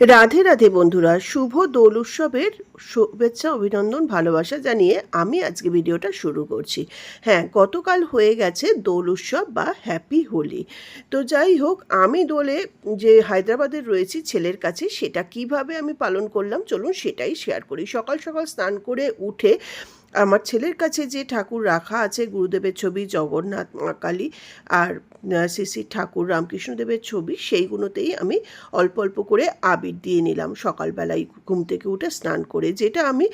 রাধে রাধে বন্ধুরা, শুভ দোল উৎসবের শুভেচ্ছা, অভিনন্দন, ভালোবাসা জানিয়ে আমি আজকে ভিডিওটা শুরু করছি। হ্যাঁ গতকাল হয়ে গেছে দোল উৎসব বা হ্যাপি হোলি তো যাই হোক, আমি দোলে যে হায়দ্রাবাদের রয়েছি ছেলের কাছে, সেটা কীভাবে আমি পালন করলাম, চলুন সেটাই শেয়ার করি। সকাল সকাল স্নান করে উঠে আমার ছেলের কাছে যে ঠাকুর রাখা আছে, গুরুদেবের ছবি, জগন্নাথ, মা কালী আর শ্রী ঠাকুর রামকৃষ্ণদেবের ছবি, সেইগুলোতেই আমি অল্প অল্প করে আবির দিয়ে নিলাম। সকালবেলায় ঘুম থেকে উঠে স্নান করে, যেটা আমি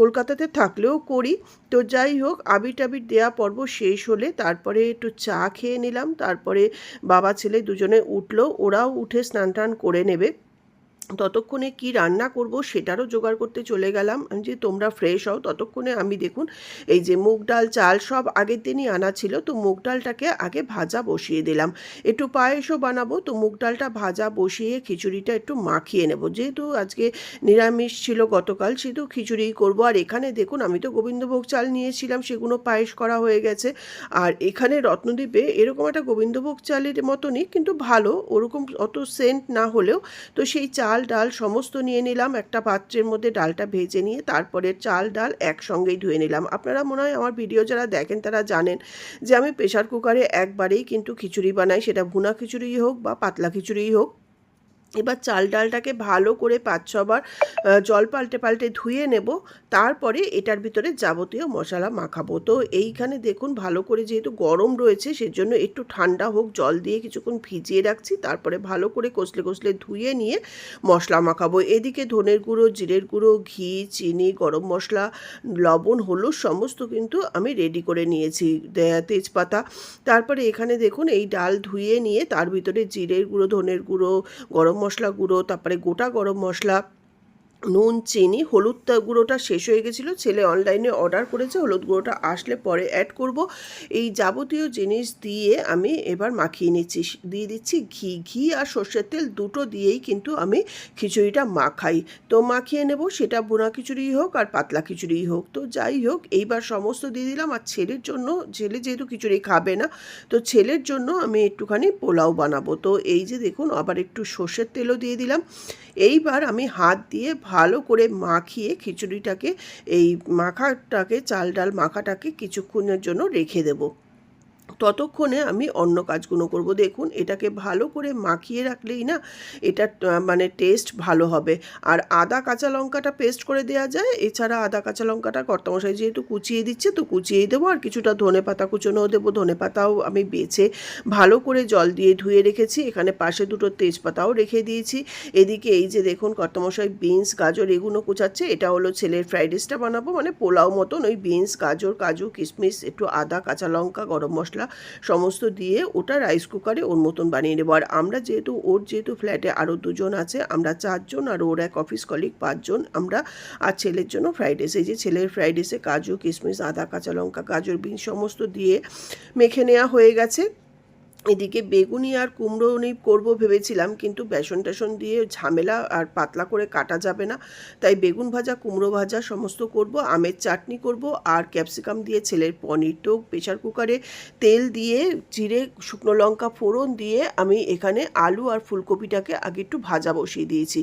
কলকাতাতে থাকলেও করি। তো যাই হোক, আবির টাবির দেওয়া পর্ব শেষ হলে তারপরে একটু চা খেয়ে নিলাম। তারপরে বাবা, ছেলে দুজনে উঠল। ওরাও উঠে স্নান টান করে নেবে। ততক্ষণে কি রান্না করব সেটারও জোগাড় করতে চলে গেলাম। যে তোমরা ফ্রেশ হও ততক্ষণে আমি দেখুন, এই যে মুগ ডাল, চাল সব আগের দিনই আনা ছিল, তো মুগ ডালটাকে আগে ভাজা বসিয়ে দিলাম। একটু পায়েসও বানাবো, তো মুগ ডালটা ভাজা বসিয়ে খিচুড়িটা একটু মাখিয়ে নেব। যেহেতু আজকে নিরামিষ ছিল গতকাল, সেহেতু খিচুড়িই করব। আর এখানে দেখুন, আমি তো গোবিন্দভোগ চাল নিয়েছিলাম, সেগুলো পায়েস করা হয়ে গেছে। আর এখানে রত্নদ্বীপে এরকম একটা গোবিন্দভোগ চালের মতনই, কিন্তু ভালো, ওরকম অত সেন্ট না হলেও, তো সেই চাল ডাল সমস্ত নিয়ে নিলাম। একটা পাত্রের মধ্যে ডালটা ভেজে নিয়ে তারপরে চাল, ডাল একসঙ্গেই ধুয়ে নিলাম। আপনারা মনে হয় আমার ভিডিও যারা দেখেন তারা জানেন যে আমি প্রেশার কুকারে একবারেই কিন্তু খিচুড়ি বানাই। সেটা ভুনা খিচুড়িই হোক বা পাতলা খিচুড়িই হোক। এবার চাল ডালটাকে ভালো করে পাঁচ ছবার জল পাল্টে পাল্টে ধুয়ে নেব। তারপরে এটার ভিতরে যাবতীয় মশলা মাখাবো। তো এইখানে দেখুন, ভালো করে যেহেতু গরম রয়েছে, সেজন্য একটু ঠান্ডা হোক, জল দিয়ে কিছুক্ষণ ভিজিয়ে রাখছি। তারপরে ভালো করে কষলে কষলে ধুয়ে নিয়ে মশলা মাখাবো। এদিকে ধনের গুঁড়ো, জিরের গুঁড়ো, ঘি, চিনি, গরম মশলা, লবণ, হলুদ সমস্ত কিন্তু আমি রেডি করে নিয়েছি তেজপাতা। তারপরে এখানে দেখুন, এই ডাল ধুয়ে নিয়ে তার ভিতরে জিরের গুঁড়ো, ধনের গুঁড়ো, গরম মশলা গুঁড়ো তারপরে গোটা গরম মশলা নুন, চিনি হলুদ গুঁড়োটা শেষ হয়ে গেছিল। ছেলে অনলাইনে অর্ডার করেছে, হলুদ গুঁড়োটা আসলে পরে অ্যাড করব। এই যাবতীয় জিনিস দিয়ে আমি এবার মাখিয়ে নিচ্ছি। দিয়ে দিচ্ছি ঘি। ঘি আর সর্ষের তেল দুটো দিয়েই কিন্তু আমি খিচুড়িটা মাখাই। তো মাখিয়ে নেব, সেটা বোনা খিচুড়ি হোক আর পাতলা খিচুড়ি হোক। তো যাই হোক, এইবার সমস্ত দিয়ে দিলাম। আর ছেলের জন্য, ছেলে যেহেতু খিচুড়ি খাবে না, তো ছেলের জন্য আমি একটুখানি পোলাও বানাবো। তো এই যে দেখুন, আবার একটু সর্ষের তেলও দিয়ে দিলাম। এইবার আমি হাত দিয়ে ভালো করে মাখিয়ে খিচুড়িটাকে এই মাখাটাকে চাল ডাল মাখাটাকে কিছুক্ষণের জন্য রেখে দেবো। ততক্ষণে আমি অন্য কাজগুলো করব। দেখুন, এটাকে ভালো করে মাখিয়ে রাখলেই না, এটা মানে টেস্ট ভালো হবে। আর আদা কাঁচা লঙ্কাটা পেস্ট করে দেওয়া যায়। এছাড়া আদা কাঁচা লঙ্কাটা কর্তামশাই যেহেতু কুচিয়ে দিচ্ছে, তো কুচিয়েই দেবো। আর কিছুটা ধনে পাতা কুচোনোও দেবো। ধনে পাতাও আমি বেছে ভালো করে জল দিয়ে ধুয়ে রেখেছি। এখানে পাশে দুটো তেজপাতাও রেখে দিয়েছি। এদিকে এই যে দেখুন, কর্তামশাই বিনস, গাজর এগুলো কুচাচ্ছে। এটা হলো ছেলের ফ্রাইড রাইসটা বানাবো। মানে পোলাও মতন ওই বিনস, গাজর, কাজু, কিশমিশ, একটু আদা, কাঁচা লঙ্কা, গরম মশলা সমস্ত দিয়ে ওটা রাইস কুকারে ওর মতন বানিয়ে নেব। আর আমরা যেহেতু, ওর যেহেতু ফ্ল্যাটে আরও দুজন আছে, আমরা চারজন আর ওর এক অফিস কলিগ পাঁচজন, আমরা আর ছেলের জন্য ফ্রাইড রাইস এই যে ছেলের ফ্রাইড রাইসে কাজু কিশমিশ আদা, কাঁচা লঙ্কা, গাজর বিন সমস্ত দিয়ে মেখে নেওয়া হয়ে গেছে। এদিকে বেগুনি আর কুমড়ো নিয়ে করব ভেবেছিলাম, কিন্তু বেসন টেসন দিয়ে ঝামেলা আর পাতলা করে কাটা যাবে না। তাই বেগুন ভাজা, কুমড়ো ভাজা সমস্ত করব, আমের চাটনি করব আর ক্যাপসিকাম দিয়ে ছেলের পনির তো প্রেশার কুকারে তেল দিয়ে জিরে, শুকনো লঙ্কা ফোড়ন দিয়ে আমি এখানে আলু আর ফুলকপিটাকে আগে একটু ভাজা বসিয়ে দিয়েছি।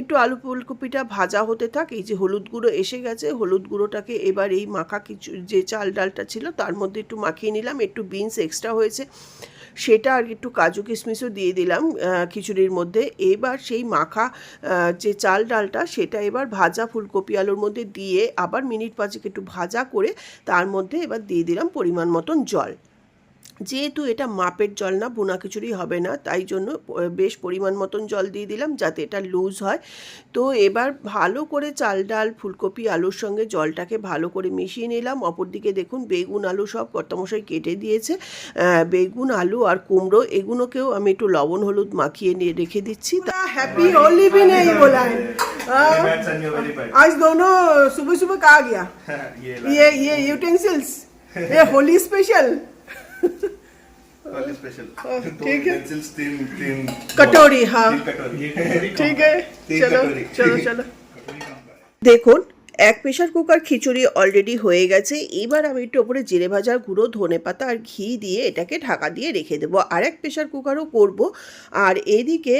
একটু আলু ফুলকপিটা ভাজা হতে থাক, এই যে হলুদ গুঁড়ো এসে গেছে, হলুদ গুঁড়োটাকে এবার এই মাখা কিছু যে চাল ডালটা ছিল তার মধ্যে একটু মাখিয়ে নিলাম, একটু বিনস এক্সট্রা হয়েছে। সেটা আর একটু কাজু কিশমিশও দিয়ে দিলাম খিচুড়ির মধ্যে। এবার সেই মাখা যে চাল ডালটা, সেটা এবার ভাজা ফুলকপি আলুর মধ্যে দিয়ে আবার মিনিট পাঁচেক একটু ভাজা করে তার মধ্যে এবার দিয়ে দিলাম পরিমাণ মতন জল। যেহেতু এটা মাপের জল না বোনা খিচুড়ি হবে না তাই জন্য প- বেশ পরিমাণ মতন জল দিয়ে দিলাম যাতে এটা লুজ হয় তো এবার ভালো করে চাল ডাল ফুলকপি আলুর সঙ্গে জলটাকে ভালো করে মিশিয়ে নিলাম অপরদিকে দেখুন বেগুন আলু সব কর্তামশাই কেটে দিয়েছে আহ, বেগুন আলু আর কুমড়ো এগুলোকেও আমি একটু লবণ হলুদ মাখিয়ে নিয়ে রেখে দিচ্ছি हैप्पी होली भी नहीं बोला है हाँ, Congrats on your very bad. आज दोनों सुबह सुबह कहा गया ये ये ये यूटेंसिल्स ये होली स्पेशल वाली स्पेशल ठीक है। पेंसिल्स तीन तीन कटोरी हाँ। ठीक है चलो चलो चलो। देखो এক প্রেশার কুকার খিচুড়ি অলরেডি হয়ে গেছে। এবার আমি একটু ওপরে জিরে ভাজার গুঁড়ো, ধনে পাতা আর ঘি দিয়ে এটাকে ঢাকা দিয়ে রেখে দেবো। আর এক প্রেশার কুকারও করব। আর এদিকে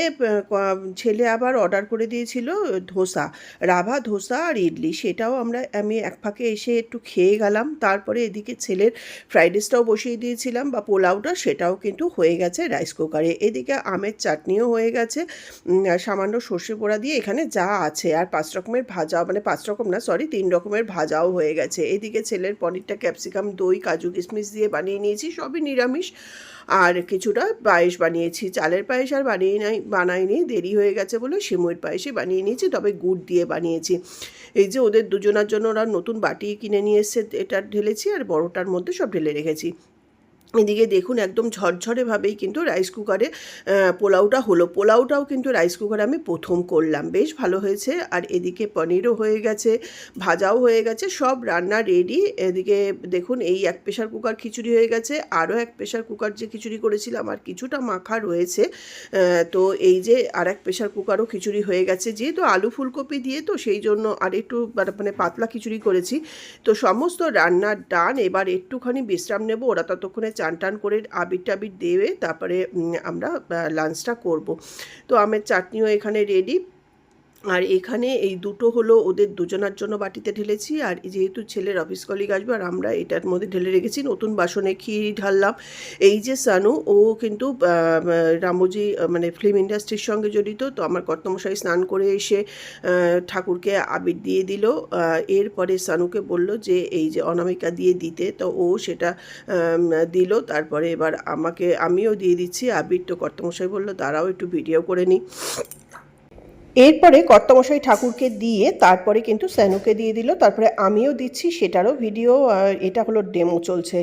ছেলে আবার অর্ডার করে দিয়েছিল ধোসা, রাভা ধোসা আর ইডলি। সেটাও আমরা, আমি এক ফাঁকে এসে একটু খেয়ে গেলাম। তারপরে এদিকে ছেলের ফ্রাইড রাইসটাও বসিয়ে দিয়েছিলাম বা পোলাওটা, সেটাও কিন্তু হয়ে গেছে রাইস কুকারে এদিকে আমের চাটনিও হয়ে গেছে। সামান্য সর্ষে পোড়া দিয়ে এখানে যা আছে। আর পাঁচ রকমের ভাজা মানে পাঁচ রকম না সরি তিন রকমের ভাজাও হয়ে গেছে। এদিকে ছেলের পনিরটা ক্যাপসিকাম দই, কাজু কিশমিশ দিয়ে বানিয়ে নিয়েছি, সবই নিরামিষ। আর কিছুটা পায়েস বানিয়েছি। চালের পায়েস আর বানিয়ে নাই, বানাইনি, দেরি হয়ে গেছে বলে শিমুর পায়েসই বানিয়ে নিয়েছি, তবে গুড় দিয়ে বানিয়েছি। এই যে ওদের দুজনার জন্য ওরা নতুন বাটি কিনে নিয়ে এসছে, এটা ঢেলেছি আর বড়টার মধ্যে সব ঢেলে রেখেছি। এদিকে দেখুন একদম ঝরঝরেভাবেই কিন্তু রাইস কুকারে পোলাওটা হলো। পোলাওটাও কিন্তু রাইস কুকারে আমি প্রথম করলাম। বেশ ভালো হয়েছে। আর এদিকে পনিরও হয়ে গেছে, ভাজাও হয়ে গেছে, সব রান্না রেডি এদিকে দেখুন এই এক প্রেশার কুকার খিচুড়ি হয়ে গেছে। আরও এক প্রেশার কুকার যে খিচুড়ি করেছিলাম, আর কিছুটা মাখা রয়েছে। তো এই যে আর এক প্রেশার কুকারও খিচুড়ি হয়ে গেছে। যেহেতু আলু ফুলকপি দিয়ে, তো সেই জন্য আর একটু মানে- মানে পাতলা খিচুড়ি করেছি। তো সমস্ত রান্নার ডান এবার একটুখানি বিশ্রাম নেব। ওরা ততক্ষণে চান টান করে আবির টাবির দেবে, তারপরে আমরা লাঞ্চটা করব। তো আমের চাটনিও এখানে রেডি আর এখানে এই দুটো হলো ওদের দুজনার জন্য বাটিতে ঢেলেছি। আর যেহেতু ছেলের অফিস কলিগ আসবে আর আমরা এটার মধ্যে ঢেলে রেখেছি, নতুন বাসনে ক্ষীর ঢাললাম। এই যে সানু, ও কিন্তু রামোজি মানে ফিল্ম ইন্ডাস্ট্রির সঙ্গে জড়িত, তো আমার কর্তমশাই স্নান করে এসে ঠাকুরকে আবির দিয়ে দিল। এরপরে সানুকে বলল যে, এই যে অনামিকা দিয়ে দিতে। তো ও সেটা দিল। তারপরে এবার আমাকে, আমিও দিয়ে দিচ্ছি। আবির তো কর্তমশাই বলল, তারাও একটু ভিডিও করে নিই এরপরে কর্তামশাই ঠাকুরকে দিয়ে তারপরে কিন্তু স্যানুকে দিয়ে দিল তারপরে আমিও দিচ্ছি সেটারও ভিডিও এটা হলো ডেমো চলছে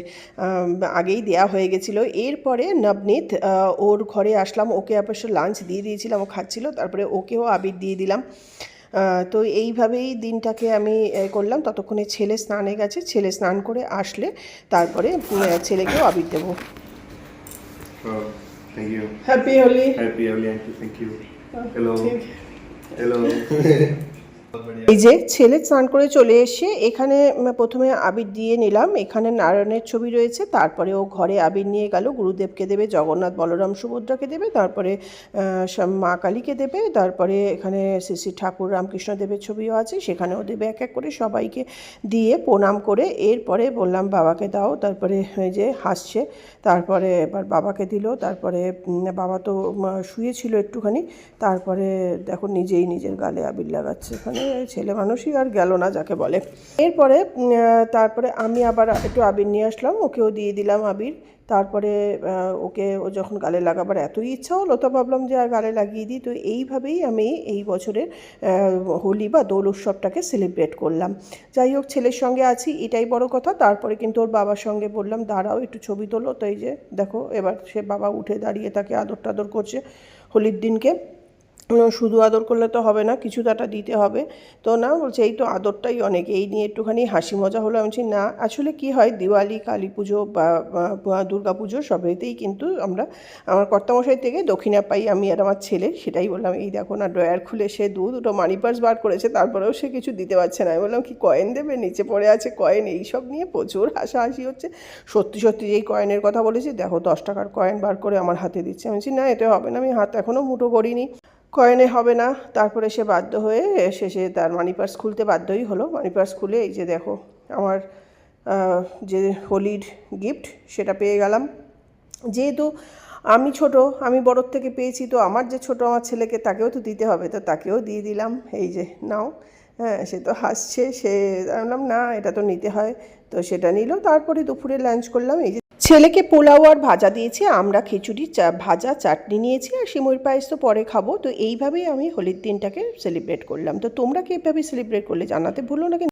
আগেই দেয়া হয়ে গেছিল। এরপরে নবনীত ওর ঘরে আসলাম ওকে অবশ্য লাঞ্চ দিয়ে দিয়েছিলাম ও খাচ্ছিল তারপরে ওকেও আবির দিয়ে দিলাম। তো এইভাবেই দিনটাকে আমি এ, করলাম ততক্ষণে ছেলে স্নানে গেছে ছেলে স্নান করে আসলে তারপরে ছেলেকেও আবির দেবো। Oh, thank you. Happy Holi Happy early auntie. Hello. এই যে ছেলে স্নান করে চলে এসে এখানে প্রথমে আবির দিয়ে নিলাম। এখানে নারায়ণের ছবি রয়েছে। তারপরে ও ঘরে আবির নিয়ে গেল। গুরুদেবকে দেবে, জগন্নাথ, বলরাম, সুভদ্রাকে দেবে, তারপরে মা কালীকে দেবে, তারপরে এখানে শ্রী শ্রী ঠাকুর রামকৃষ্ণ দেবের ছবিও আছে। সেখানেও দেবে এক এক করে সবাইকে দিয়ে প্রণাম করে। এরপরে বললাম, বাবাকে দাও। তারপরে যে হাসছে। তারপরে এবার বাবাকে দিল। তারপরে বাবা তো শুয়েছিল একটুখানি। তারপরে দেখো নিজেই নিজের গালে আবির লাগাচ্ছে। এখানে ছেলে মানুষই আর গেল না যাকে বলে। এরপরে তারপরে আমি আবার একটু আবির নিয়ে আসলাম, ওকেও দিয়ে দিলাম আবির। তারপরে ওকে ও যখন গালে লাগাবার এতই ইচ্ছা হলো, তো ভাবলাম যে আর গালে লাগিয়ে দিই। তো এইভাবেই আমি এই বছরের হোলি বা দোল উৎসবটাকে সেলিব্রেট করলাম। যাই হোক, ছেলের সঙ্গে আছি, এটাই বড় কথা। তারপরে কিন্তু ওর বাবার সঙ্গে বললাম, দাঁড়াও, একটু ছবি তোলো। তো এই যে, দেখো, এবার সে বাবা উঠে দাঁড়িয়ে তাকে আদর টাদর করছে হোলির দিনকে। শুধু আদর করলে তো হবে না, কিছু তো একটা দিতে হবে। তো না, বলছে এই তো আদরটাই অনেক, এই নিয়ে একটুখানি হাসি মজা হলো। আমি বলছি, না, আসলে কি হয়, দিওয়ালি, কালী পুজো বা দুর্গা পুজো সবেতেই কিন্তু আমরা, আমার কর্তামশাই থেকে দক্ষিণা পাই, আমি আর আমার ছেলে, সেটাই বললাম, এই দেখো না, ড্রয়ার খুলে সে দু, দুটো মানি পার্স বার করেছে, তারপরেও সে কিছু দিতে পারছে না। আমি বললাম, কি কয়েন দেবে? নিচে পড়ে আছে কয়েন এইসব নিয়ে প্রচুর হাসাহাসি হচ্ছে। সত্যি সত্যি যেই কয়েনের কথা বলেছি, দেখো দশ টাকার কয়েন বার করে আমার হাতে দিচ্ছে। আমি বলছি, না, এতে হবে না, আমি হাত এখনও মুঠো করিনি। কয়েনে হবে না। তারপরে সে বাধ্য হয়ে শেষে তার মানি পার্স খুলতে বাধ্যই হলো। মানি পার্স খুলে এই যে দেখো আমার যে হোলির গিফট সেটা পেয়ে গেলাম। যেহেতু আমি ছোট, আমি বড়োর থেকে পেয়েছি, তো আমার যে ছোট আমার ছেলেকে তাকেও তো দিতে হবে, তো তাকেও দিয়ে দিলাম। এই যে নাও হ্যাঁ সে তো হাসছে, সে বললাম, না, এটা তো নিতে হয়। তো সেটা নিল। তারপরে দুপুরে লাঞ্চ করলাম। এই যে ছেলেকে পোলাও আর ভাজা দিয়েছি, আমরা খিচুড়ি, চা, ভাজা, চাটনি নিয়েছি আর শিমুর পায়েস তো পরে খাব। তো এইভাবেই আমি হোলির দিনটাকে সেলিব্রেট করলাম। তো তোমরা কীভাবে সেলিব্রেট করলে জানাতে ভুলো না